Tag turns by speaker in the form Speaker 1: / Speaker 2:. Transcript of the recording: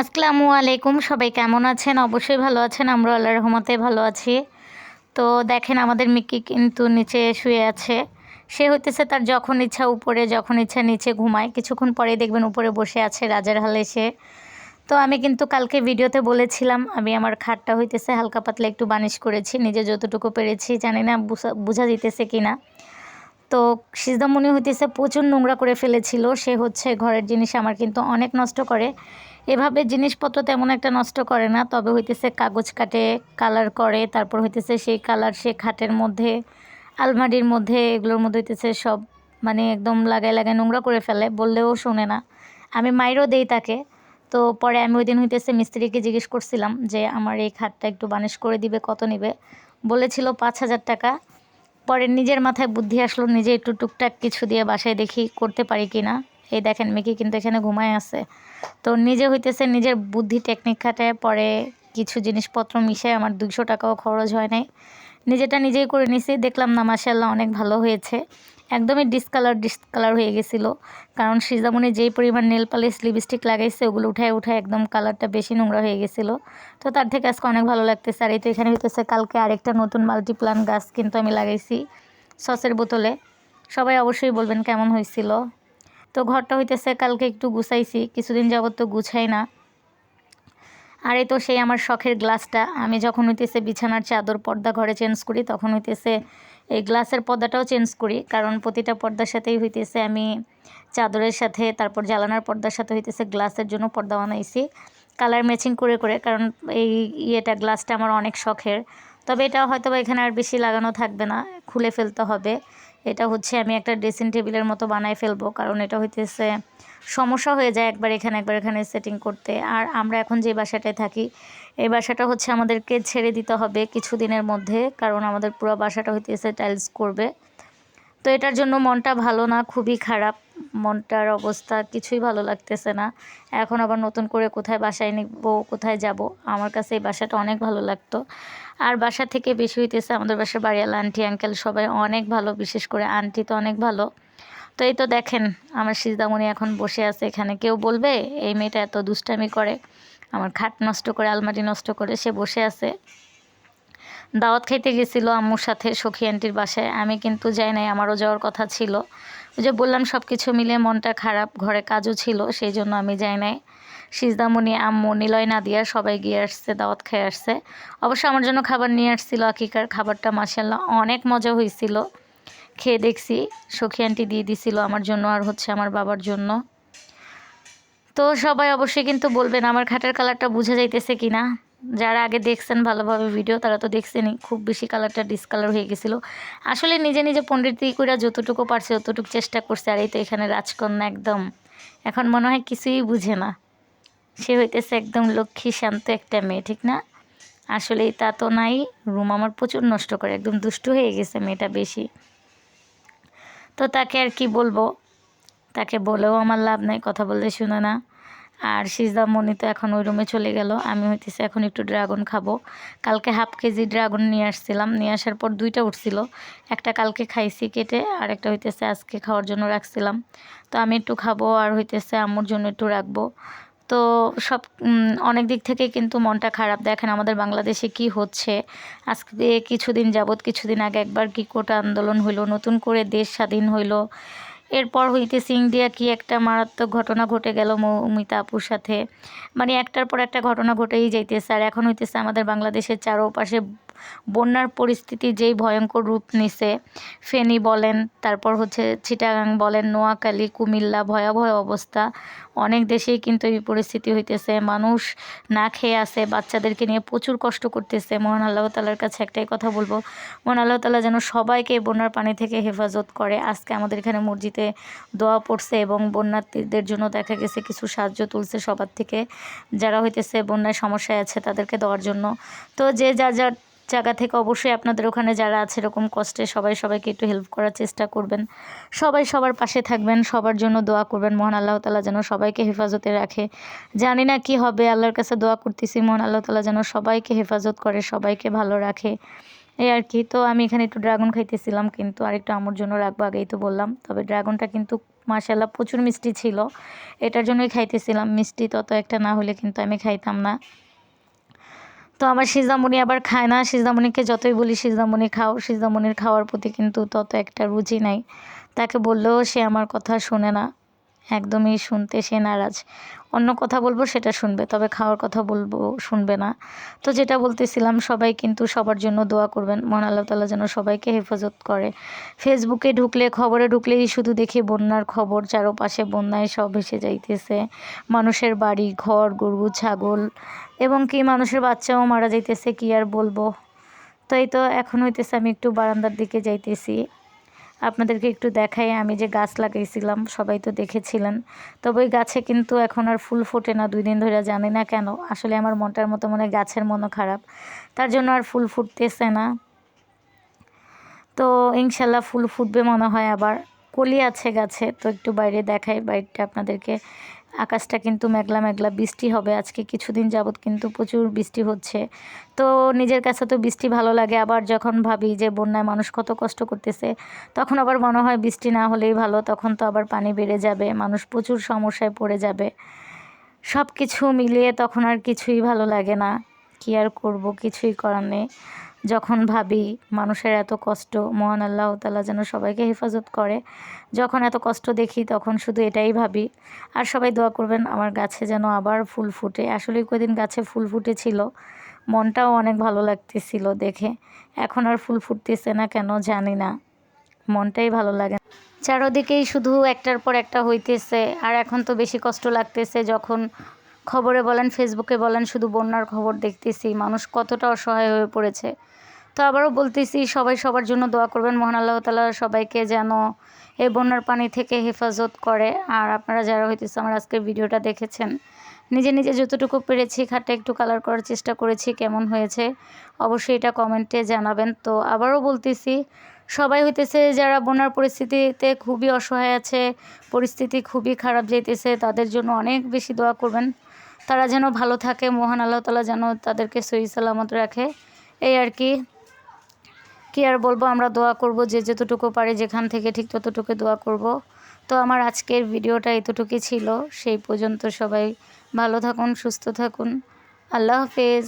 Speaker 1: আসসালামু আলাইকুম, সবাই কেমন আছেন? অবশ্যই ভালো আছেন আমরা আল্লাহ রহমতে ভালো আছি। তো দেখেন আমাদের মিক্কি কিন্তু নিচে শুয়ে আছে। সে হইতেছে তার যখন ইচ্ছা উপরে, যখন ইচ্ছা নিচে ঘুমায়। কিছুক্ষণ পরে দেখবেন উপরে বসে আছে, রাজার হালে সে। তো আমি কিন্তু কালকে ভিডিওতে বলেছিলাম, আমি আমার খাটটা হইতেছে হালকা পাতলা একটু বানিশ করেছি, নিজে যতটুকু পেরেছি। জানি না বোঝা দিতেছে কি না তো সিজদামণি হইতেছে প্রচুর নোংরা করে ফেলেছিল। সে হচ্ছে ঘরের জিনিস আমার কিন্তু অনেক নষ্ট করে। এভাবে জিনিসপত্র তেমন একটা নষ্ট করে না, তবে হইতেছে কাগজ কাটে, কালার করে, তারপর হইতেছে সেই কালার সে খাটের মধ্যে, আলমারির মধ্যে, এগুলোর মধ্যে হইতেছে সব মানে একদম লাগায় লাগায় নোংরা করে ফেলে, বললেও শোনে না। আমি মাইরও দেই তাকে। তো পরে আমি ওই দিন হইতেছে মিস্ত্রিকে জিজ্ঞেস করছিলাম যে, আমার এই খাটটা একটু বানিশ করে দিবে, কত নেবে? বলেছিল পাঁচ হাজার টাকা। পরে নিজের মাথায় বুদ্ধি আসলো, নিজে একটু টুকটাক কিছু দিয়ে বাসায় দেখি করতে পারি কি না এই দেখেন, মেকি কিন্তু এখানে ঘুমায় আছে। তো নিজে হইতেছে, নিজের বুদ্ধি টেকনিক খাটায় পরে কিছু জিনিসপত্র মিশে আমার দুশো টাকাও খরচ হয় নাই। নিজেটা নিজেই করে নিছি, দেখলাম না মাসাল্লাহ অনেক ভালো হয়েছে। একদমই ডিসকালার ডিসকালার হয়ে গেছিল। কারণ সিজামনি যেই পরিমাণ নেল পালিশ লিপস্টিক লাগাইছে, ওগুলো উঠায় উঠায় একদম কালারটা বেশি নোংরা হয়ে গেছিল। তো তার থেকে আজকে অনেক ভালো লাগতেছে। আর এই তো এখানে হইতেছে কালকে আরেকটা নতুন মাল্টিপ্লান গাছ কিন্তু আমি লাগাইছি সসের বোতলে। সবাই অবশ্যই বলবেন কেমন হয়েছিল তো ঘরটা হইতেছে কালকে একটু গুছাইছি, কিছুদিন যাবৎ তো গুছাই না। আর এই তো সেই আমার শখের গ্লাসটা আমি যখন হইতেছে বিছানার চাদর, পর্দা ঘরে চেঞ্জ করি, তখন হইতেছে এই গ্লাসের পর্দাটাও চেঞ্জ করি। কারণ প্রতিটা পর্দার সাথেই হইতেছে আমি চাদরের সাথে, তারপর জ্বালানার পর্দার সাথে হইতেছে গ্লাসের জন্য পর্দা বানাইছি। কালার ম্যাচিং করে করে, কারণ এই ইয়েটা, গ্লাসটা আমার অনেক শখের। তবে এটা হয়তো বা এখানে আর বেশি লাগানো থাকবে না, খুলে ফেলতে হবে। এটা হচ্ছে আমি একটা ড্রেসিং টেবিলের মতো বানায় ফেলব, কারণ এটা হইতেছে সমস্যা হয়ে যায় একবার এখানে একবার এখানে সেটিং করতে। আর আমরা এখন যে বাসাটায় থাকি, এই বাসাটা হচ্ছে আমাদেরকে ছেড়ে দিতে হবে কিছুদিনের মধ্যে, কারণ আমাদের পুরো বাসাটা হইতেছে টাইলস করবে। তো এটার জন্য মনটা ভালো না, খুবই খারাপ। মনটার অবস্থা কিছুই ভালো লাগতেছে না। এখন আবার নতুন করে কোথায় বাসায় নিব, কোথায় যাব? আমার কাছে এই বাসাটা অনেক ভালো লাগতো। আর বাসা থেকে বেশি হইতেছে আমাদের বাসার বাড়িওয়ালা আন্টি আঙ্কেল সবাই অনেক ভালো, বিশেষ করে আন্টি তো অনেক ভালো। তো এই তো দেখেন, আমার সিজদামণি এখন বসে আছে, এখানে কেউ বলবে, এই মেয়েটা এত দুষ্টামি করে, আমার খাট নষ্ট করে, আলমারি নষ্ট করে সে বসে আছে। দাওয়াত খাইতে গেছিল আম্মুর সাথে, সখী আন্টির বাসায়। আমি কিন্তু যাই নাই, আমারও যাওয়ার কথা ছিল। ওই যে বললাম সব কিছু মিলে মনটা খারাপ, ঘরে কাজও ছিল সেই জন্য আমি যাই নাই। সিজদামণি, আম্মু, নিলয় না নাদিয়া সবাই গিয়ে আসছে, দাওয়াত খেয়ে আসছে। অবশ্য আমার জন্য খাবার নিয়ে আসছিল আকিকার, খাবারটা মাসাল্লাহ অনেক মজা হয়েছিল খেয়ে দেখছি, সখী আন্টি দিয়ে দিছিল আমার জন্য আর হচ্ছে আমার বাবার জন্য। তো সবাই অবশ্যই কিন্তু বলবেন, আমার খাটের কালারটা বোঝা যাইতেছে কি না যারা আগে দেখছেন ভালোভাবে ভিডিও তারা তো দেখছেনই, খুব বেশি কালারটা ডিসকালার হয়ে গেছিল। আসলে নিজে নিজে পণ্ডিতি করে যতটুকু পারছে, ততটুকু চেষ্টা করছে, আর এই তো এখানে রাজকন্যা একদম। এখন মনে হয় কিছুই বুঝে না। সে হইতেছে একদম লক্ষ্মী শান্ত একটা মেয়ে, ঠিক না? আসলেই তা তো নাই রুম আমার প্রচুর নষ্ট করে, একদম দুষ্টু হয়ে গেছে মেয়েটা বেশি। তো তাকে আর কি বলব? তাকে বলেও আমার লাভ নাই, কথা বলতে শুনে না। আর সিজদা মনি তো এখন ওই রুমে চলে গেল। আমি হইতেছে এখন একটু ড্রাগন খাব। কালকে হাফ কেজি ড্রাগন নিয়ে আসছিলাম। নিয়ে আসার পর দুইটা উঠছিল। একটা কালকে খাইছি কেটে, আর একটা হইতেছে আজকে খাওয়ার জন্য রাখছিলাম। তো আমি একটু খাব, আর হইতেছে আম্মুর জন্য একটু রাখব। তো সব অনেক দিক থেকে কিন্তু মনটা খারাপ। দেখেন আমাদের বাংলাদেশে কি হচ্ছে। আজকে কিছুদিন যাবৎ, কিছুদিন আগে একবার কি কোটা আন্দোলন হইল, নতুন করে দেশ স্বাধীন হইল। এরপর হইতে সিং দিয়া কি একটা মারাত্মক ঘটনা ঘটে গেল মৌমিতা আপুর সাথে। মানে একটার পর একটা ঘটনা ঘটেই যাইতেছে। আর এখন হইতেছে আমাদের বাংলাদেশের চারোপাশে বন্যার পরিস্থিতি যেই ভয়ঙ্কর রূপ নিছে, ফেনী বলেন, তারপর হচ্ছে চিটাগাং বলেন, নোয়াখালী, কুমিল্লা, ভয়াবহ অবস্থা। অনেক দেশেই কিন্তু এই পরিস্থিতি হইতেছে। মানুষ না খেয়ে আছে, বাচ্চাদেরকে নিয়ে প্রচুর কষ্ট করতেছে। মহান আল্লাহ তালার কাছে একটাই কথা বলব, মহান আল্লাহ তালা যেন সবাইকে বন্যার পানি থেকে হেফাজত করে। আজকে আমাদের এখানে মসজিদে দোয়া পড়ছে এবং বন্যার্থীদের জন্য দেখা গেছে কিছু সাহায্য তুলছে সবার থেকে। যারা হইতেছে বন্যায় সমস্যায় আছে তাদেরকে দেওয়ার জন্য। তো যে যা যার জায়গা থেকে অবশ্যই আপনাদের ওখানে যারা আছে, এরকম কষ্টে সবাই সবাইকে একটু হেল্প করার চেষ্টা করবেন। সবাই সবার পাশে থাকবেন, সবার জন্য দোয়া করবেন। মহান আল্লাহ তালা যেন সবাইকে হেফাজতে রাখে। জানি না কি হবে, আল্লাহর কাছে দোয়া করতেছি। মহান আল্লাহ তালা যেন সবাইকে হেফাজত করে, সবাইকে ভালো রাখে। এই আর কি। তো আমি এখানে একটু ড্রাগন খাইতেছিলাম, কিন্তু আরেকটু আমার জন্য রাখব আগেই তো বললাম। তবে ড্রাগনটা কিন্তু মাসাল্লাহ প্রচুর মিষ্টি ছিল। এটার জন্যই খাইতেছিলাম। মিষ্টি তত একটা না হলে কিন্তু আমি খাইতাম না। তো আমার সিজামণি আবার খায় না। সিজামণিকে যতই বলি সিজামণি খাও সিজামণির খাওয়ার প্রতি কিন্তু তত একটা রুচি নাই। তাকে বললেও সে আমার কথা শোনে না। একদমই শুনতে সে নারাজ। অন্য কথা বলব, সেটা শুনবে, তবে খাওয়ার কথা বলব, শুনবে না। তো যেটা বলতেছিলাম, সবাই কিন্তু সবার জন্য দোয়া করবেন। মহান আল্লাহ তালা যেন সবাইকে হেফাজত করে। ফেসবুকে ঢুকলে, খবরে ঢুকলেই শুধু দেখি বন্যার খবর, চারোপাশে বন্যায় সব ভেসে যাইতেছে। মানুষের বাড়ি, ঘর, গরু, ছাগল, এবং কি মানুষের বাচ্চাও মারা যাইতেছে, কি আর বলব? তো এই তো এখন হইতেছে, আমি একটু বারান্দার দিকে যাইতেছি। আপনাদেরকে একটু দেখাই, আমি যে গাছ লাগাইছিলাম, সবাই তো দেখেছিলেন। তবে ওই গাছে কিন্তু এখন আর ফুল ফোটে না, দুই দিন ধরে জানি না কেন। আসলে আমার মনটার মতো মনে গাছের মনও খারাপ। তার জন্য আর ফুল ফুটতেছে না। তো ইনশাল্লাহ ফুল ফুটবে মনে হয় আবার। কলি আছে গাছে, তো একটু বাইরে দেখাই, বাইরটা আপনাদেরকে আকাশটা কিন্তু মেঘলা মেঘলা বৃষ্টি হবে। আজকে কিছুদিন যাবৎ কিন্তু প্রচুর বৃষ্টি হচ্ছে। তো নিজের কাছে তো বৃষ্টি ভালো লাগে। আবার যখন ভাবি যে বন্যায় মানুষ কত কষ্ট করতেছে, তখন আবার মনে হয় বৃষ্টি না হলেই ভালো, তখন তো আবার পানি বেড়ে যাবে, মানুষ প্রচুর সমস্যায় পড়ে যাবে। সব কিছু মিলিয়ে তখন আর কিছুই ভালো লাগে না। কি আর করব? কিছুই করার নেই। যখন ভাবি মানুষের এত কষ্ট, মহান আল্লাহ তালা যেন সবাইকে হেফাজত করে, যখন এত কষ্ট দেখি তখন শুধু এটাই ভাবি, আর সবাই দোয়া করবেন আমার গাছে যেন আবার ফুল ফুটে। আসলে কদিন গাছে ফুল ফুটেছিল, মনটাও অনেক ভালো লাগতেছিল দেখে, এখন আর ফুল ফুটতেছে না কেন জানি না, মনটাই ভালো লাগে চারোদিকেই শুধু একটার পর একটা হইতেছে, আর এখন তো বেশি কষ্ট লাগতেছে, যখন খবরে বলেন ফেসবুকে বলেন, শুধু বন্যার খবর দেখতেছি, মানুষ কতটা অসহায় হয়ে পড়েছে। তো আবারও বলতেছি, সবাই সবার জন্য দোয়া করবেন। মহান আল্লাহ তালা সবাইকে যেন এই বন্যার পানি থেকে হেফাজত করে। আর আপনারা যারা হইতেছে আমার আজকের ভিডিওটা দেখেছেন, নিজে নিজে যতটুকু পেরেছি খাটটা একটু কালার করার চেষ্টা করেছি, কেমন হয়েছে, অবশ্যই এটা কমেন্টে জানাবেন। তো আবারও বলতেছি, সবাই হইতেছে যারা বন্যার পরিস্থিতিতে খুবই অসহায় আছে, পরিস্থিতি খুবই খারাপ যেতেছে তাদের জন্য অনেক বেশি দোয়া করবেন। তারা যেন ভালো থাকে, মহান আল্লাহ তালা যেন তাদেরকে সহি সালামত রাখে। এই আর কি। কি আর বলব, আমরা দোয়া করব যে যতটুকু পারে যেখান থেকে ঠিক ততটুকু দোয়া করব। তো আমার আজকের ভিডিওটা এতটুকুই ছিল। সেই পর্যন্ত সবাই ভালো থাকুন, সুস্থ থাকুন। আল্লাহ হাফেজ।